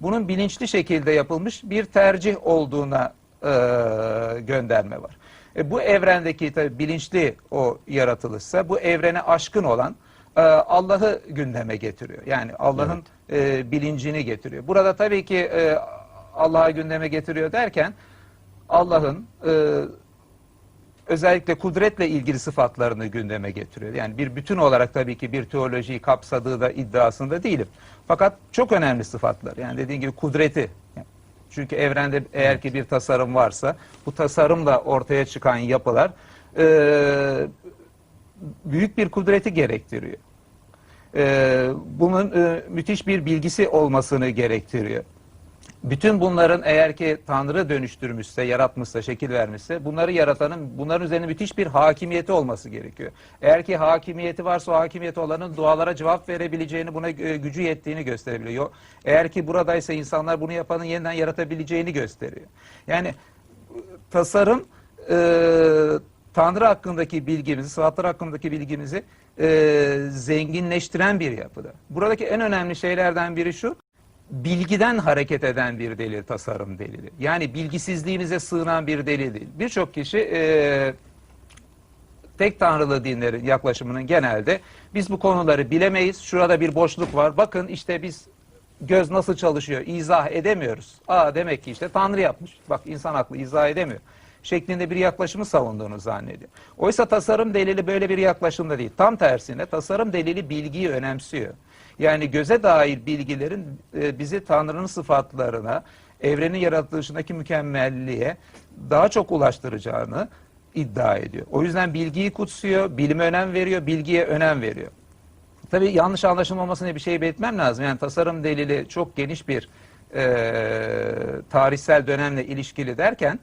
bunun bilinçli şekilde yapılmış bir tercih olduğuna e, gönderme var. E, bu evrendeki tabii bilinçli o yaratılışsa bu evrene aşkın olan e, Allah'ı gündeme getiriyor. Yani Allah'ın e, bilincini getiriyor. Burada tabii ki e, Allah'a gündeme getiriyor derken Allah'ın e, özellikle kudretle ilgili sıfatlarını gündeme getiriyor. Yani bir bütün olarak tabii ki bir teolojiyi kapsadığı da iddiasında değilim. Fakat çok önemli sıfatlar. Yani dediğim gibi kudreti. Çünkü evrende eğer ki bir tasarım varsa bu tasarımla ortaya çıkan yapılar e, büyük bir kudreti gerektiriyor. E, bunun e, müthiş bir bilgisi olmasını gerektiriyor. Bütün bunların eğer ki Tanrı dönüştürmüşse, yaratmışsa, şekil vermişse bunları yaratanın bunların üzerine müthiş bir hakimiyeti olması gerekiyor. Eğer ki hakimiyeti varsa o hakimiyeti olanın dualara cevap verebileceğini, buna e, gücü yettiğini gösterebiliyor. Eğer ki buradaysa insanlar bunu yapanın yeniden yaratabileceğini gösteriyor. Yani tasarım e, Tanrı hakkındaki bilgimizi, sıfatlar hakkındaki bilgimizi e, zenginleştiren bir yapıda. Buradaki en önemli şeylerden biri şu, bilgiden hareket eden bir delil, tasarım delili. Yani bilgisizliğimize sığınan bir delil değil. Birçok kişi e, tek tanrılı dinlerin yaklaşımının genelde biz bu konuları bilemeyiz, şurada bir boşluk var, bakın işte biz göz nasıl çalışıyor izah edemiyoruz. Aa demek ki işte Tanrı yapmış. Bak insan aklı izah edemiyor. Şeklinde bir yaklaşımı savunduğunu zannediyor. Oysa tasarım delili böyle bir yaklaşımda değil. Tam tersine tasarım delili bilgiyi önemsiyor. Yani göze dair bilgilerin e, bizi Tanrı'nın sıfatlarına, evrenin yaratılışındaki mükemmelliğe daha çok ulaştıracağını iddia ediyor. O yüzden bilgiyi kutsuyor, bilime önem veriyor, bilgiye önem veriyor. Tabii yanlış anlaşılmamasına bir şey belirtmem lazım. Yani tasarım delili çok geniş bir e, tarihsel dönemle ilişkili derken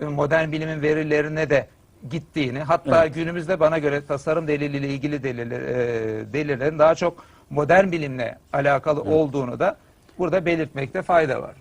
modern bilimin verilerine de gittiğini hatta günümüzde bana göre tasarım deliliyle ilgili deliller, e, delillerin daha çok modern bilimle alakalı olduğunu da burada belirtmekte fayda var.